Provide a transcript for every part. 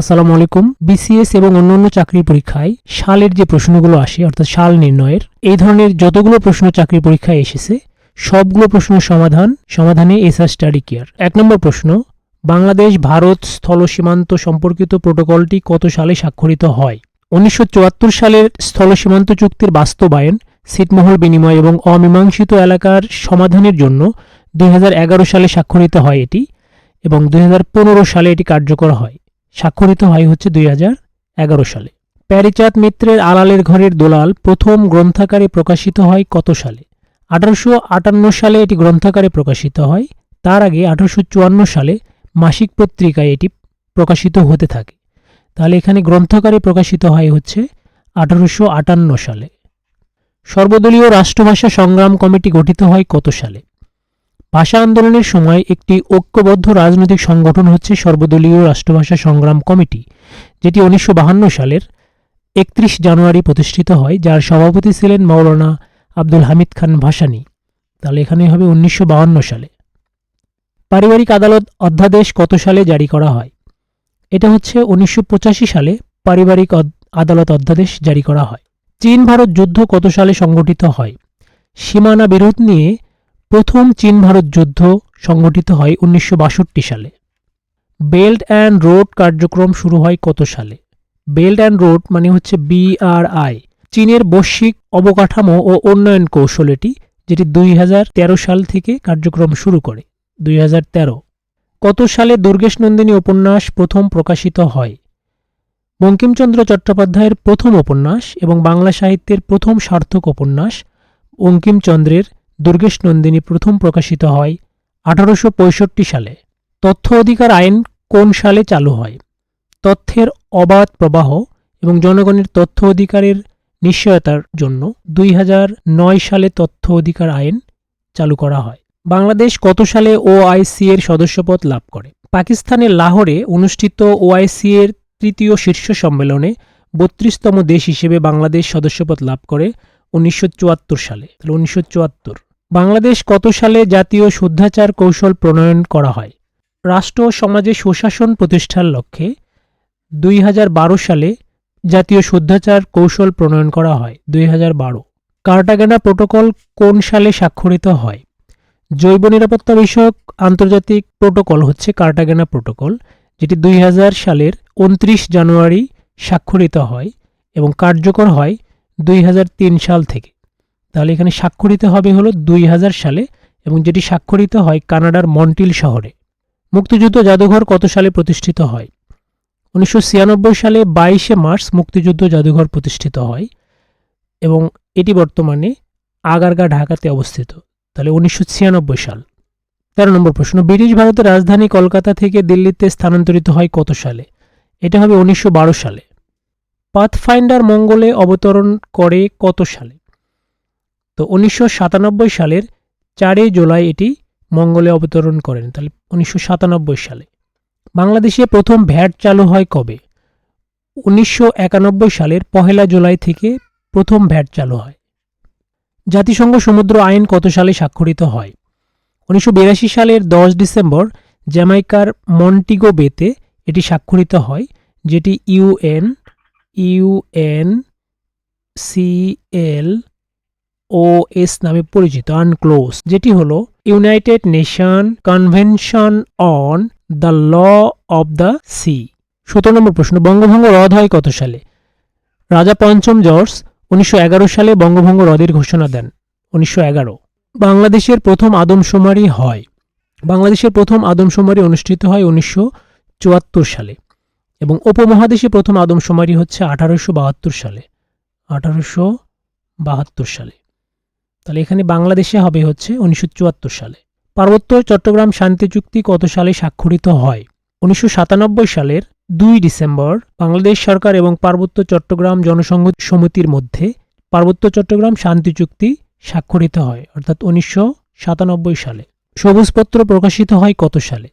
আসসালামু আলাইকুম। বিসিএস এবং অন্যান্য চাকরি পরীক্ষায় সালের যে প্রশ্নগুলো আসে, অর্থাৎ সাল নির্ণয়ের, এই ধরনের যতগুলো প্রশ্ন চাকরি পরীক্ষায় এসেছে, সবগুলো প্রশ্নের সমাধান, সমাধানে এসআর স্টাডি কেয়ার এক নম্বর প্রশ্ন, বাংলাদেশ ভারত স্থল সীমান্ত সম্পর্কিত প্রোটোকলটি কত সালে স্বাক্ষরিত হয়? উনিশশো চুয়াত্তর সালের স্থল সীমান্ত চুক্তির বাস্তবায়ন, ছিটমহল বিনিময় এবং অমীমাংসিত এলাকার সমাধানের জন্য দুই হাজার এগারো সালে স্বাক্ষরিত হয় এটি এবং দুই হাজার পনেরো সালে এটি কার্যকর হয়। স্বাক্ষরিত হয় হচ্ছে দুই হাজার এগারো সালে। প্যারিচাঁদ মিত্রের আলালের ঘরের দোলাল প্রথম গ্রন্থাকারে প্রকাশিত হয় কত সালে? আঠারোশো আটান্ন সালে এটি গ্রন্থাকারে প্রকাশিত হয়, তার আগে আঠারোশো চুয়ান্ন সালে মাসিক পত্রিকায় এটি প্রকাশিত হতে থাকে। তাহলে এখানে গ্রন্থাকারে প্রকাশিত হয় হচ্ছে আঠারোশো আটান্ন সালে। সর্বদলীয় রাষ্ট্রভাষা সংগ্রাম কমিটি গঠিত হয় কত সালে? ভাষা আন্দোলনের সময় একটি ঐক্যবদ্ধ রাজনৈতিক সংগঠন হচ্ছে সর্বদলীয় রাষ্ট্রভাষা সংগ্রাম কমিটি, যেটি উনিশশো সালের একত্রিশ জানুয়ারি প্রতিষ্ঠিত হয়, যার সভাপতি ছিলেন মাওলানা আব্দুল হামিদ খান ভাসানী। তাহলে এখানে হবে উনিশশো সালে। পারিবারিক আদালত অধ্যাদেশ কত সালে জারি করা হয়? এটা হচ্ছে উনিশশো পঁচাশি সালে পারিবারিক আদালত অধ্যাদেশ জারি করা হয়। চীন ভারত যুদ্ধ কত সালে সংগঠিত হয়? সীমানা বিরোধ নিয়ে প্রথম চীন ভারত যুদ্ধ সংগঠিত হয় উনিশশো বাষট্টি সালে। বেল্ট অ্যান্ড রোড কার্যক্রম শুরু হয় কত সালে? বেল্ট অ্যান্ড রোড মানে হচ্ছে বিআরআই চীনের বৈশ্বিক অবকাঠামো ও উন্নয়ন কৌশল এটি যেটি দুই হাজার তেরো সাল থেকে কার্যক্রম শুরু করে। দুই হাজার তেরো, কত সালে দুর্গেশ নন্দিনী উপন্যাস প্রথম প্রকাশিত হয়? বঙ্কিমচন্দ্র চট্টোপাধ্যায়ের প্রথম উপন্যাস এবং বাংলা সাহিত্যের প্রথম সার্থক উপন্যাস বঙ্কিমচন্দ্রের দুর্গেশ নন্দিনী প্রথম প্রকাশিত হয় আঠারোশো পঁয়ষট্টি সালে। তথ্য অধিকার আইন কোন সালে চালু হয়? তথ্যের অবাধ প্রবাহ এবং জনগণের তথ্য অধিকারের নিশ্চয়তার জন্য দুই হাজার নয় সালে তথ্য অধিকার আইন চালু করা হয়। বাংলাদেশ কত সালে ওআইসি এর সদস্যপদ লাভ করে? পাকিস্তানের লাহোরে অনুষ্ঠিত ওআইসি এর তৃতীয় শীর্ষ সম্মেলনে বত্রিশতম দেশ হিসেবে বাংলাদেশ সদস্যপদ লাভ করে উনিশশো চুয়াত্তর সালে। তাহলে উনিশশো বাংলাদেশ কত সালে জাতীয় শুদ্ধাচার কৌশল প্রণয়ন করা হয়? রাষ্ট্র ও সমাজে সুশাসন প্রতিষ্ঠার লক্ষ্যে দুই হাজার বারো সালে জাতীয় শুদ্ধাচার কৌশল প্রণয়ন করা হয়, দুই হাজার বারো। কার্টাগেনা প্রোটোকল কোন সালে স্বাক্ষরিত হয়? জৈব নিরাপত্তা বিষয়ক আন্তর্জাতিক প্রোটোকল হচ্ছে কার্টাগেনা প্রোটোকল, যেটি দুই হাজার সালের উনত্রিশ জানুয়ারি স্বাক্ষরিত হয় এবং কার্যকর হয় দুই হাজার তিন সাল থেকে। তাহলে এখানে স্বাক্ষরিত হবে হলো দুই হাজার সালে এবং যেটি স্বাক্ষরিত হয় কানাডার মন্টিল শহরে। মুক্তিযুদ্ধ জাদুঘর কত সালে প্রতিষ্ঠিত হয়? উনিশশো ছিয়ানব্বই সালে বাইশে মার্চ মুক্তিযুদ্ধ জাদুঘর প্রতিষ্ঠিত হয় এবং এটি বর্তমানে আগারগা ঢাকাতে অবস্থিত। তাহলে উনিশশো ছিয়ানব্বই সাল। তেরো নম্বর প্রশ্ন, ব্রিটিশ ভারতের রাজধানী কলকাতা থেকে দিল্লিতে স্থানান্তরিত হয় কত সালে? এটা হবে উনিশশো বারো সালে। পাথফাইন্ডার মঙ্গলে অবতরণ করে কত সালে? তো উনিশশো সাতানব্বই সালের চারই জুলাই এটি মঙ্গলে অবতরণ করেন, তাহলে উনিশশো সাতানব্বই সালে। বাংলাদেশে প্রথম ভ্যাট চালু হয় কবে? উনিশশো একানব্বই সালের পহেলা জুলাই থেকে প্রথম ভ্যাট চালু হয়। জাতিসংঘ সমুদ্র আইন কত সালে স্বাক্ষরিত হয়? উনিশশো বিরাশি সালের দশ ডিসেম্বর জ্যামাইকার মন্টিগো বেতে এটি স্বাক্ষরিত হয়, যেটি UN UN CL O S নামে পরিচিত আনক্লোজ যেটি হল United Nation convention on the law of the sea সতেরো নম্বর প্রশ্ন, বঙ্গভঙ্গ রদ হয় কত সালে? রাজা পঞ্চম জর্জ উনিশশো এগারো সালে বঙ্গভঙ্গ রদের ঘোষণা দেন, উনিশশো এগারো। বাংলাদেশের প্রথম আদমশুমারি হয়। বাংলাদেশের প্রথম আদমশুমারি অনুষ্ঠিত হয় উনিশশো চুয়াত্তর সালে এবং উপমহাদেশে প্রথম আদমশুমারি হচ্ছে আঠারোশো বাহাত্তর সালে, আঠারোশো বাহাত্তর সালে। তাহলে এখানে বাংলাদেশে হবে হচ্ছে উনিশশো চুয়াত্তর সালে। পার্বত্য চট্টগ্রাম শান্তি চুক্তি কত সালে স্বাক্ষরিত হয়? উনিশশো সাতানব্বই সালের দুই ডিসেম্বর বাংলাদেশ সরকার এবং পার্বত্য চট্টগ্রাম জনসংঘ সমিতির মধ্যে পার্বত্য চট্টগ্রাম শান্তি চুক্তি স্বাক্ষরিত হয়, অর্থাৎ উনিশশো সাতানব্বই সালে। সবুজপত্র প্রকাশিত হয় কত সালে?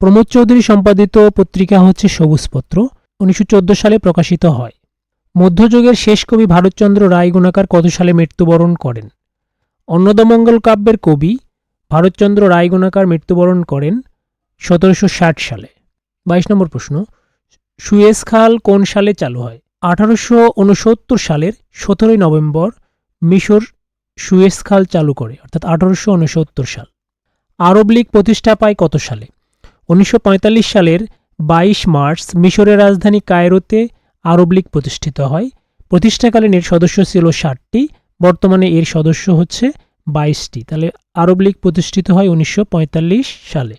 প্রমোদ চৌধুরী সম্পাদিত পত্রিকা হচ্ছে সবুজপত্র, উনিশশো চোদ্দ সালে প্রকাশিত হয়। মধ্যযুগের শেষ কবি ভারতচন্দ্র রায় গুণাকার কত সালে মৃত্যুবরণ করেন? অন্নদামঙ্গল কাব্যের কবি ভারতচন্দ্র রায় গুণাকার মৃত্যুবরণ করেন সতেরোশো ষাট সালে। বাইশ নম্বর প্রশ্ন, সুয়েজ খাল কোন সালে চালু হয়? আঠারোশো উনসত্তর সালের সতেরোই নভেম্বর মিশর সুয়েজ খাল চালু করে, অর্থাৎ আঠারোশো উনসত্তর সাল। আরব লীগ প্রতিষ্ঠা পায় কত সালে? উনিশশো পঁয়তাল্লিশ সালের বাইশ মার্চ মিশরের রাজধানী কায়রোতে আরব লীগ প্রতিষ্ঠিত হয়। প্রতিষ্ঠাকালীন এর সদস্য ছিল ষাটটি বর্তমানে এর সদস্য হচ্ছে বাইশটি। তাহলে আরব লীগ প্রতিষ্ঠিত হয় উনিশশো পঁয়তাল্লিশ সালে।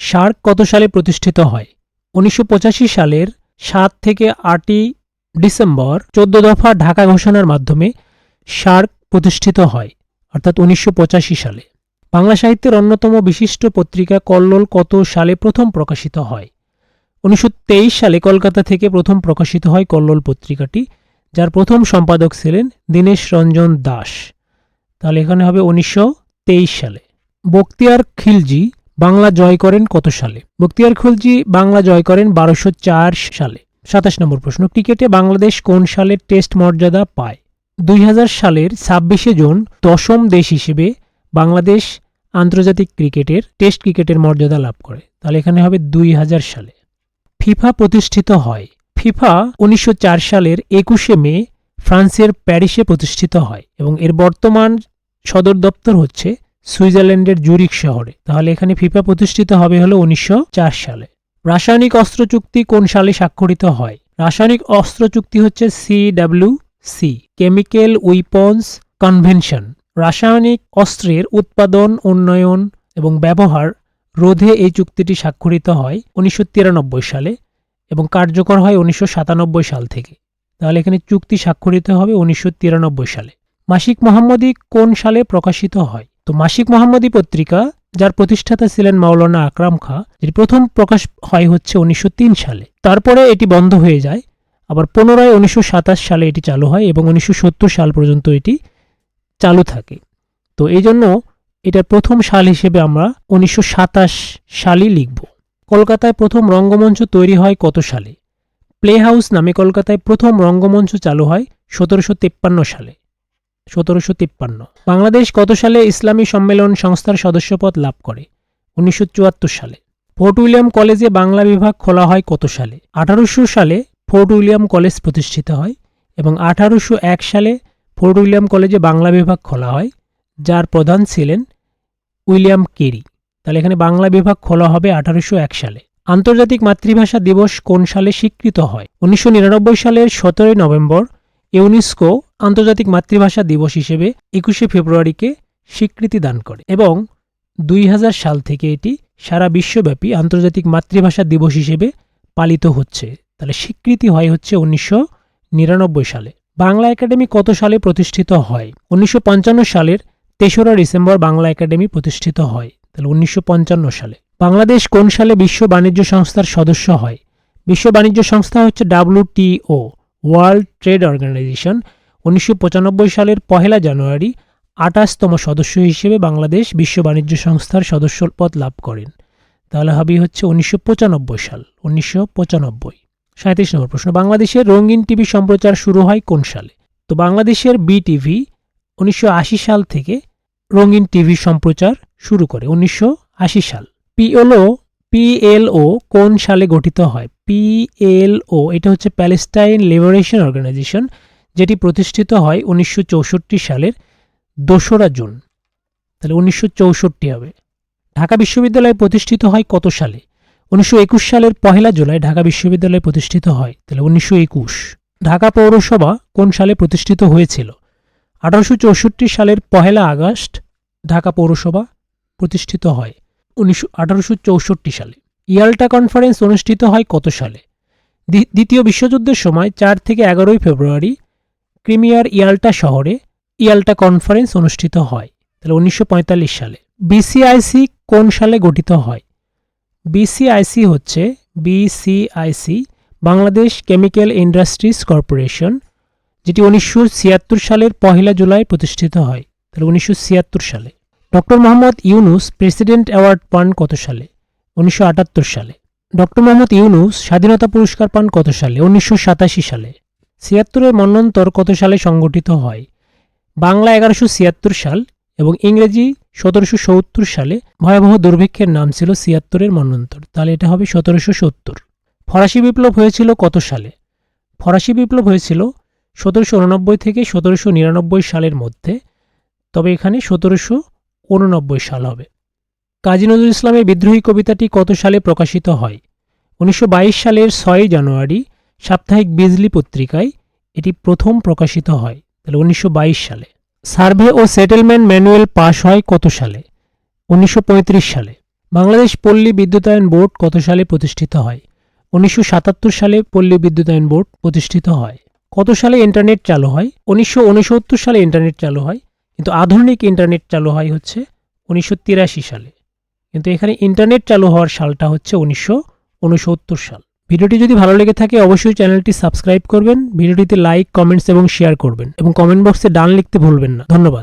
সার্ক কত সালে প্রতিষ্ঠিত হয়? উনিশশো পঁচাশি সালের সাত থেকে আটই ডিসেম্বর চোদ্দ দফা ঢাকা ঘোষণার মাধ্যমে সার্ক প্রতিষ্ঠিত হয়, অর্থাৎ উনিশশো পঁচাশি সালে। বাংলা সাহিত্যের অন্যতম বিশিষ্ট পত্রিকা কল্লোল কত সালে প্রথম প্রকাশিত হয়? উনিশশো তেইশ সালে কলকাতা থেকে প্রথম প্রকাশিত হয় কল্লোল পত্রিকাটি। যার প্রথম সম্পাদক ছিলেন দীনেশ রঞ্জন দাস। তাহলে এখানে হবে উনিশশো তেইশ সালে। বক্তিয়ার খিলজি বাংলা জয় করেন কত সালে? বক্তিয়ার খিলজি বাংলা জয় করেন বারোশো সালে। সাতাশ নম্বর প্রশ্ন, ক্রিকেটে বাংলাদেশ কোন সালে টেস্ট মর্যাদা পায়? দুই হাজার সালের ছাব্বিশে জুন দশম দেশ হিসেবে বাংলাদেশ আন্তর্জাতিক ক্রিকেটের, টেস্ট ক্রিকেটের মর্যাদা লাভ করে। তাহলে এখানে হবে দুই হাজার সালে। ফিফা প্রতিষ্ঠিত হয় ফিফা উনিশশো চার সালের একুশে মে ফ্রান্সের প্যারিসে প্রতিষ্ঠিত হয় এবং এর বর্তমান সদর দপ্তর হচ্ছে সুইজারল্যান্ডের জুরিক শহরে। তাহলে এখানে ফিফা প্রতিষ্ঠিত হবে হলো উনিশশো চার সালে। রাসায়নিক অস্ত্র চুক্তি কোন সালে স্বাক্ষরিত হয়? রাসায়নিক অস্ত্র চুক্তি হচ্ছে CW C, chemical weapons convention. রাসায়নিক অস্ত্রের উৎপাদন, উন্নয়ন এবং ব্যবহার রোধে এই চুক্তিটি স্বাক্ষরিত হয় উনিশশো তিরানব্বই সালে। এবং কার্যকর হয় উনিশশো সাতানব্বই সাল থেকে। তাহলে এখানে চুক্তি স্বাক্ষরিত হবে উনিশশো তিরানব্বই সালে। মাসিক মোহাম্মদী কোন সালে প্রকাশিত হয়? তো মাসিক মোহাম্মদী পত্রিকা, যার প্রতিষ্ঠাতা ছিলেন মাওলানা আকরাম খা, এর প্রথম প্রকাশ হয় হচ্ছে উনিশশো তিন সালে। তারপরে এটি বন্ধ হয়ে যায়, আবার পুনরায় উনিশশো সাতাশ সালে এটি চালু হয় এবং উনিশশো সত্তর সাল পর্যন্ত এটি চালু থাকে। তো এই জন্য এটার প্রথম সাল হিসেবে আমরা উনিশশো সালই লিখব। কলকাতায় প্রথম রঙ্গমঞ্চ তৈরি হয় কত সালে? প্লে হাউস নামে কলকাতায় প্রথম রঙ্গমঞ্চ চালু হয় সতেরোশো তিপ্পান্ন সালে। সতেরোশো তিপ্পান্ন। বাংলাদেশ কত সালে ইসলামী সম্মেলন সংস্থার সদস্যপদ লাভ করে? উনিশশো চুয়াত্তর সালে। ফোর্ট উইলিয়াম কলেজে বাংলা বিভাগ খোলা হয় কত সালে? আঠারোশো সালে ফোর্ট উইলিয়াম কলেজ প্রতিষ্ঠিত হয় এবং আঠারোশো এক সালে ফোর্ট উইলিয়াম কলেজে বাংলা বিভাগ খোলা হয়, যার প্রধান ছিলেন উইলিয়াম কেরি। তাহলে এখানে বাংলা বিভাগ খোলা হবে আঠারোশো এক সালে। আন্তর্জাতিক মাতৃভাষা দিবস কোন সালে স্বীকৃত হয়? উনিশশো নিরানব্বই সালের সতেরোই নভেম্বর ইউনেস্কো আন্তর্জাতিক মাতৃভাষা দিবস হিসেবে একুশে ফেব্রুয়ারিকে স্বীকৃতি দান করে এবং দুই হাজার সাল থেকে এটি সারা বিশ্বব্যাপী আন্তর্জাতিক মাতৃভাষা দিবস হিসেবে পালিত হচ্ছে। তাহলে স্বীকৃতি হয় হচ্ছে উনিশশো নিরানব্বই সালে। বাংলা একাডেমি কত সালে প্রতিষ্ঠিত হয়? উনিশশো পঞ্চান্ন সালের তেসরা ডিসেম্বর বাংলা একাডেমি প্রতিষ্ঠিত হয়। তাহলে উনিশশো পঞ্চান্ন সালে। বাংলাদেশ কোন সালে বিশ্ব বাণিজ্য সংস্থার সদস্য হয়? বিশ্ব বাণিজ্য সংস্থা হচ্ছে ডাব্লিউটিও ওয়ার্ল্ড ট্রেড অর্গানাইজেশন। উনিশশো পঁচানব্বই সালের পহেলা জানুয়ারি আঠাশতম সদস্য হিসেবে বাংলাদেশ বিশ্ব বাণিজ্য সংস্থার সদস্যপদ লাভ করেন। তাহলে হবে হচ্ছে উনিশশো পঁচানব্বই সাল, উনিশশো পঁচানব্বই। সাঁত্রিশ নম্বর প্রশ্ন, বাংলাদেশের রঙিন টিভি সম্প্রচার শুরু হয় কোন সালে? তো বাংলাদেশের বিটিভি উনিশশো আশি সাল থেকে রঙিন টিভি সম্প্রচার শুরু করে, উনিশশো আশি সাল। পিএলও পিএলও কোন সালে গঠিত হয়? পিএলও, এটা হচ্ছে প্যালেস্টাইন লিবারেশন অর্গানাইজেশন যেটি প্রতিষ্ঠিত হয় উনিশশো চৌষট্টি সালের দোসরা জুন। তাহলে উনিশশো চৌষট্টি হবে। ঢাকা বিশ্ববিদ্যালয় প্রতিষ্ঠিত হয় কত সালে? উনিশশো একুশ সালের পহেলা জুলাই ঢাকা বিশ্ববিদ্যালয় প্রতিষ্ঠিত হয়, তাহলে উনিশশো একুশ। ঢাকা পৌরসভা কোন সালে প্রতিষ্ঠিত হয়েছিল? আঠারোশো চৌষট্টি সালের পহেলা আগস্ট ঢাকা পৌরসভা প্রতিষ্ঠিত হয় উনিশশো সালে। ইয়াল্টা কনফারেন্স অনুষ্ঠিত হয় কত সালে? দ্বিতীয় বিশ্বযুদ্ধের সময় চার থেকে এগারোই ফেব্রুয়ারি ক্রিমিয়ার ইয়াল্টা শহরে ইয়াল্টা কনফারেন্স অনুষ্ঠিত হয়, তাহলে উনিশশো পঁয়তাল্লিশ সালে। বিসিআইসি কোন সালে গঠিত হয়? বিসিআইসি হচ্ছে BCIC, Bangladesh chemical industries corporation, যেটি উনিশশো ছিয়াত্তর সালের পহেলা জুলাই প্রতিষ্ঠিত হয়, তাহলে উনিশশো ছিয়াত্তর সালে। Doctor Mohammad Yunus president award পান কত সালে? উনিশশো আটাত্তর সালে। ডক্টর মোহাম্মদ ইউনুস স্বাধীনতা পুরস্কার পান কত সালে? উনিশশো সাতাশি সালে। ছিয়াত্তরের মন্বন্তর কত সালে সংগঠিত হয়? বাংলা এগারোশো ছিয়াত্তর সাল এবং ইংরেজি সতেরোশো সত্তর সালে ভয়াবহ দুর্ভিক্ষের নাম ছিল ছিয়াত্তরের মন্বন্তর তাহলে এটা হবে সতেরোশো সত্তর। ফরাসি বিপ্লব হয়েছিল কত সালে? ফরাসি বিপ্লব হয়েছিল সতেরোশো উননব্বই থেকে সতেরোশো নিরানব্বই সালের মধ্যে। তবে এখানে সতেরোশো উননব্বই সাল হবে। কাজী নজরুল ইসলামের বিদ্রোহী কবিতাটি কত সালে প্রকাশিত হয়? উনিশশো বাইশ সালের ছয়ই জানুয়ারি, সাপ্তাহিক বিজলি পত্রিকায় এটি প্রথম প্রকাশিত হয়, তাহলে উনিশশো বাইশ সালে। সার্ভে ও সেটেলমেন্ট ম্যানুয়াল পাশ হয় কত সালে? উনিশশো পঁয়ত্রিশ সালে। বাংলাদেশ পল্লী বিদ্যুতায়ন বোর্ড কত সালে প্রতিষ্ঠিত হয়? উনিশশো সাতাত্তর সালে পল্লী বিদ্যুতায়ন বোর্ড প্রতিষ্ঠিত হয়। কত সালে ইন্টারনেট চালু হয়? উনিশশো উনসত্তর সালে ইন্টারনেট চালু হয়। কিন্তু আধুনিক ইন্টারনেট চালু হয় হচ্ছে উনিশশো তিরাশি সালে। কিন্তু এখানে ইন্টারনেট চালু হওয়ার সালটা হচ্ছে উনিশশো ঊনসত্তর সাল। ভিডিওটি যদি ভালো লেগে থাকে অবশ্যই চ্যানেলটি সাবস্ক্রাইব করবেন, ভিডিওটিতে লাইক, কমেন্টস এবং শেয়ার করবেন এবং কমেন্ট বক্সে ডান লিখতে ভুলবেন না। ধন্যবাদ।